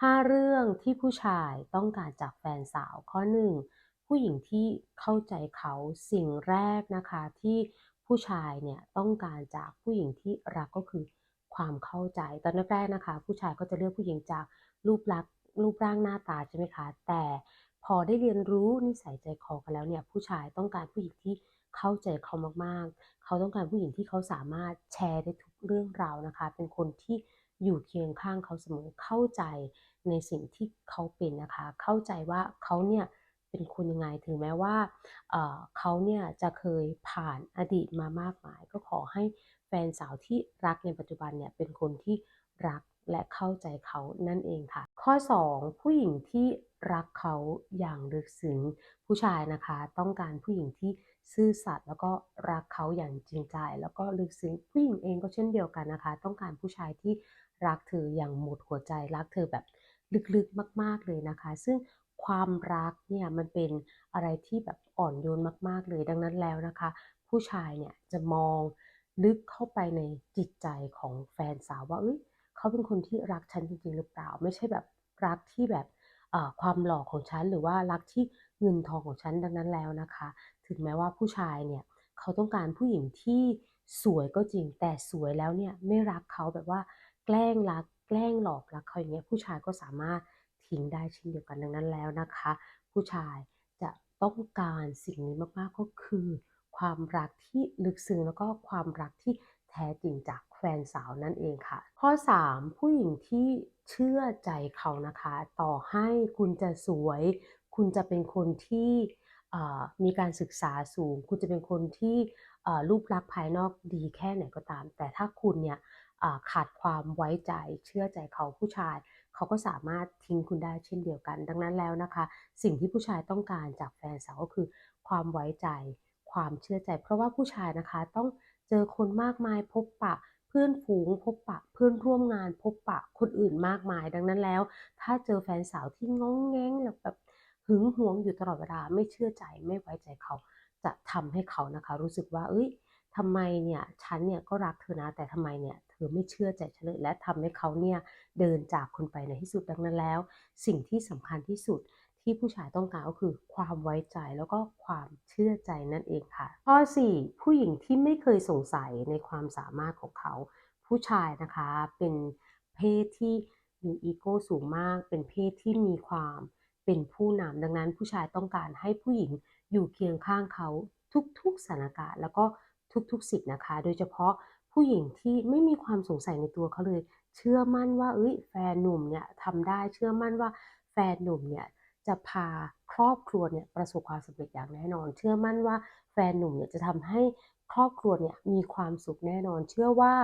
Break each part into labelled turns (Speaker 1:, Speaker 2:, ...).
Speaker 1: 5 เรื่องที่ผู้ชายต้องการจากแฟนสาวข้อ 1 ผู้หญิงที่เข้าใจเขาสิ่งแรกนะคะที่ผู้ชายเนี่ยต้องการจากผู้หญิงที่รักก็คือความเข้าใจตอนแรกๆนะคะ ผู้ชายก็จะเลือกผู้หญิงจากรูปลักษณ์รูปร่างหน้าตาใช่ไหมคะ แต่พอได้เรียนรู้นิสัยใจคอกันแล้วเนี่ยผู้ชายต้องการผู้หญิงที่เข้าใจเขามากๆ เขาต้องการผู้หญิงที่เขาสามารถแชร์ได้ทุกเรื่องราวนะคะ เป็นคนที่ อยู่เคียงข้างเขาเสมอเข้าใจในสิ่งที่เขาเป็นนะคะ เข้าใจว่าเขาเนี่ยเป็นคนยังไงถึงแม้ว่าเเขาเนี่ยจะเคยผ่านอดีตมามากมาย ก็ขอให้แฟนสาวที่รักในปัจจุบันเนี่ยเป็นคนที่รักและเข้าใจเขานั่นเองค่ะ ข้อ 2 ผู้หญิงที่ รักเขาอย่างลึกซึ้งผู้ชายนะคะ ต้องการผู้หญิงที่ซื่อสัตย์แล้วก็รักเขาอย่างจริงใจ แล้วก็ลึกซึ้งผู้หญิงเองก็เช่นเดียวกันนะคะ ต้องการผู้ชายที่รักเธออย่างหมดหัวใจรักเธอแบบลึกๆมาก ๆเลยนะคะ ซึ่งความรักเนี่ยมันเป็นอะไรที่แบบอ่อนโยนมากๆเลยดังนั้นแล้วนะคะ ผู้ชายเนี่ยจะมองลึกเข้าไปในจิตใจของแฟนสาวว่าเฮ้ยเขาเป็นคนที่รักฉันจริงๆหรือเปล่า ไม่ใช่แบบรักที่แบบ ความหล่อของฉันหรือว่ารักที่เงินทองของฉันดังนั้นแล้วนะคะ ถึงแม้ว่าผู้ชายเนี่ยเขาต้องการผู้หญิงที่สวยก็จริง แต่สวยแล้วเนี่ยไม่รักเขาแบบว่าแกล้งรัก แกล้งหลอกรักเขาอย่างเงี้ยผู้ชายก็สามารถทิ้งได้เช่นเดียวกันดังนั้นแล้วนะคะ ผู้ชายจะต้องการสิ่งนี้มากๆก็คือ ความรักที่ลึกซึ้งแล้วก็ความรักที่แท้จริงจากแฟนสาวนั่นเองค่ะ ข้อ 3 ผู้หญิงที่ เชื่อใจเขานะคะ ต่อให้คุณจะสวย คุณจะเป็นคนที่มีการศึกษาสูง คุณจะเป็นคนที่รูปลักษณ์ภายนอกดีแค่ไหนก็ตาม แต่ถ้าคุณเนี่ยขาดความไว้ใจเชื่อใจเขาผู้ชาย เขาก็สามารถทิ้งคุณได้เช่นเดียวกัน ดังนั้นแล้วนะคะ สิ่งที่ผู้ชายต้องการจากแฟนสาวก็คือ ความไว้ใจ ความเชื่อใจ เพราะว่าผู้ชายนะคะต้องเจอคนมากมายพบปะ เพื่อนฝูงพบปะเพื่อนร่วมงานพบปะคนอื่นมากมาย ดังนั้นแล้ว ถ้าเจอแฟนสาวที่ง้องแง้งแบบแบบหึงหวงอยู่ตลอดเวลาไม่เชื่อใจไม่ไว้ใจเขา จะทำให้เขานะคะ รู้สึกว่าเฮ้ยทำไมเนี่ยฉันเนี่ยก็รักเธอนะแต่ทำไมเนี่ยเธอไม่เชื่อใจฉันเลยและทำให้เขาเนี่ยเดินจากคุณไปในที่สุดดังนั้นแล้ว สิ่งที่สำคัญที่สุด ที่ผู้ชายต้องการก็คือความไว้ใจแล้วก็ความเชื่อใจนั่นเองค่ะ ข้อ 4 ผู้หญิงที่ไม่เคยสงสัยในความสามารถของเขา ผู้ชายนะคะเป็นเพศที่มีอีโก้สูงมาก เป็นเพศที่มีความเป็นผู้นำดังนั้นผู้ชายต้องการให้ผู้หญิงอยู่เคียงข้างเขาทุกๆสถานการณ์แล้วก็ทุกๆสิทธิ์นะคะ โดยเฉพาะผู้หญิงที่ไม่มีความสงสัยในตัวเขาเลย เชื่อมั่นว่าเฮ้ยแฟนหนุ่มเนี่ยทำได้เชื่อมั่นว่าแฟนหนุ่มเนี่ย จะพาครอบครัวเนี่ยประสบความสำเร็จอย่างแน่นอน เชื่อมั่นว่าแฟนหนุ่มเนี่ยจะทำให้ครอบครัวเนี่ยมีความสุขแน่นอน เชื่อว่า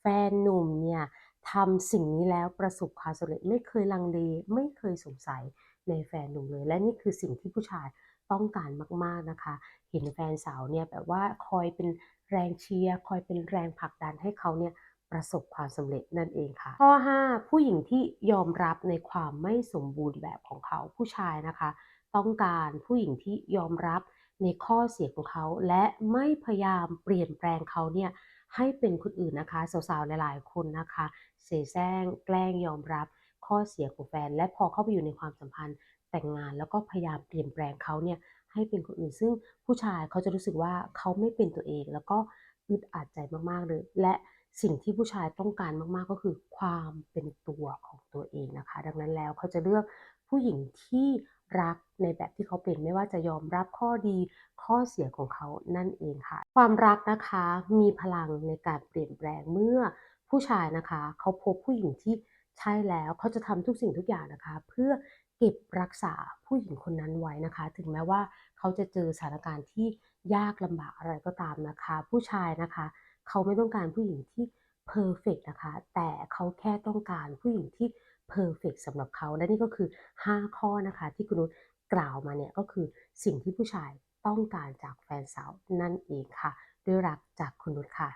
Speaker 1: แฟนหนุ่มเนี่ยทำสิ่งนี้แล้วประสบความสำเร็จไม่เคยลังเลไม่เคยสงสัยในแฟนหนุ่มเลย และนี่คือสิ่งที่ผู้ชายต้องการมากๆนะคะ เห็นแฟนสาวเนี่ยแบบว่าคอยเป็นแรงเชียร์คอยเป็นแรงผลักดันให้เขาเนี่ย ประสบความสำเร็จนั่นเองค่ะ ข้อ 5 ผู้หญิงที่ยอมรับในความไม่สมบูรณ์แบบของเขาผู้ชายนะคะ ต้องการผู้หญิงที่ยอมรับในข้อเสียของเขา และไม่พยายามเปลี่ยนแปลงเขาเนี่ยให้เป็นคนอื่นนะคะสาวๆหลายๆคนนะคะ เสแสร้งแกล้งยอมรับข้อเสียของแฟน และพอเข้าไปอยู่ในความสัมพันธ์แต่งงาน แล้วก็พยายามเปลี่ยนแปลงเขาเนี่ยให้เป็นคนอื่น ซึ่งผู้ชายเขาจะรู้สึกว่าเขาไม่เป็นตัวเอง แล้วก็อึดอัดใจมากๆเลยและ สิ่งที่ผู้ชายต้องการมากๆก็คือความเป็นตัวของตัวเองนะคะ ดังนั้นแล้วเขาจะเลือกผู้หญิงที่รักในแบบที่เขาเป็นไม่ว่าจะยอมรับข้อดีข้อเสียของเขานั่นเองค่ะ ความรักนะคะมีพลังในการเปลี่ยนแปลงเมื่อผู้ชายนะคะ เขาพบผู้หญิงที่ใช่แล้วเขาจะทำทุกสิ่งทุกอย่างนะคะ เพื่อเก็บรักษาผู้หญิงคนนั้นไว้นะคะ ถึงแม้ว่าเขาจะเจอสถานการณ์ที่ยากลำบากอะไรก็ตามนะคะ ผู้ชายนะคะ เขาไม่ต้องการผู้หญิงที่เพอร์เฟกนะคะ แต่เขาแค่ต้องการผู้หญิงที่เพอร์เฟกสำหรับเขา และนี่ก็คือ 5 ข้อนะคะ ที่คุณนุชกล่าวมาเนี่ยก็คือสิ่งที่ผู้ชายต้องการจากแฟนสาวนั่นเองค่ะ ด้วยรักจากคุณนุชค่ะ